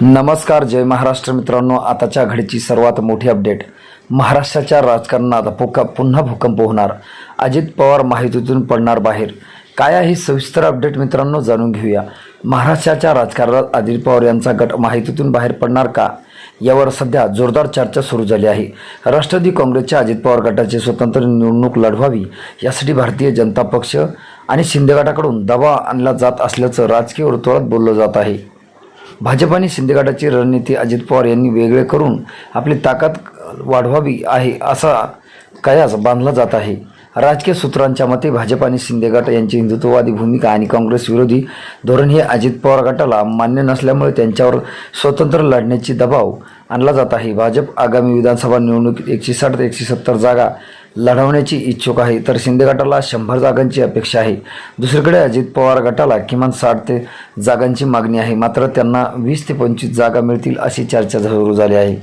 नमस्कार जय महाराष्ट्र मित्रांनो. आताच्या घडीची सर्वात मोठी अपडेट. महाराष्ट्राच्या राजकारणात भूका पुन्हा भूकंप होणार. अजित पवार माहितीतून पडणार बाहेर. काय आहे सविस्तर अपडेट मित्रांनो जाणून घेऊया. महाराष्ट्राच्या राजकारणात अजित पवार यांचा गट माहितीतून बाहेर पडणार का? यावर सध्या जोरदार चर्चा सुरू झाली आहे. राष्ट्रवादी काँग्रेसच्या अजित पवार गटाची स्वतंत्र निवडणूक लढवावी यासाठी भारतीय जनता पक्ष आणि शिंदे गटाकडून दबाव आणला जात असल्याचं राजकीय वर्तुळात बोललं जात आहे. भाजप आणि शिंदे गटाची रणनीती अजित पवार यांनी वेगळे करून आपली ताकद वाढवावी आहे असा कयास बांधला जात आहे. राजकीय सूत्रांच्या मते भाजप आणि शिंदे गट यांची हिंदुत्ववादी भूमिका आणि काँग्रेस विरोधी धोरण हे अजित पवार गटाला मान्य नसल्यामुळे त्यांच्यावर स्वतंत्र लढण्याची दबाव आणला जात आहे. भाजप आगामी विधानसभा निवडणुकीत एकशे साठ ते एकशे सत्तर जागा लढवण्याची इच्छुक आहे. तर शिंदे गटाला शंभर जागांची अपेक्षा आहे. दुसरीकडे अजित पवार गटाला किमान साठ ते जागांची मागणी आहे. मात्र त्यांना वीस ते पंचवीस जागा मिळतील अशी चर्चा सुरू झाली आहे.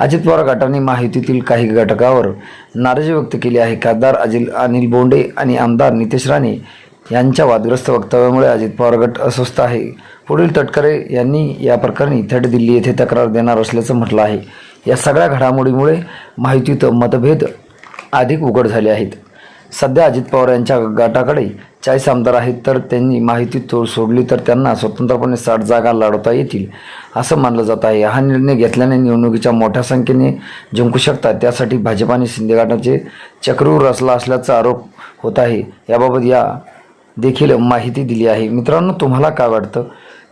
अजित पवार गटाने माहितीतील काही घटकावर नाराजी व्यक्त केली आहे. खासदार अजिल अनिल बोंडे आणि आमदार नितेश राणे यांच्या वादग्रस्त वक्तव्यामुळे अजित पवार गट अस्वस्थ आहे. पुढील तटकरे यांनी या प्रकरणी थेट दिल्ली येथे तक्रार देणार असल्याचं म्हटलं आहे. या सगळ्या घडामोडीमुळे माहितीत मतभेद अधिक उघड झाले आहेत. सध्या अजित पवार यांच्या गटाकडे चाळीस आमदार आहेत तर त्यांनी माहिती तो सोडली तर त्यांना स्वतंत्रपणे साठ जागा लढवता येतील असं मानलं जात आहे. हा निर्णय घेतल्याने निवडणुकीच्या मोठ्या संख्येने जिंकू शकतात. त्यासाठी भाजप आणि शिंदे गटाचे चक्रूर रचला असल्याचा आरोप होत आहे. याबाबत या देखील माहिती दिली आहे. मित्रांनो तुम्हाला काय वाटतं?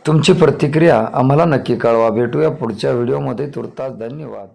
तुमची प्रतिक्रिया आम्हाला नक्की कळवा. भेटूया पुढच्या व्हिडिओमध्ये. तुर्तास धन्यवाद.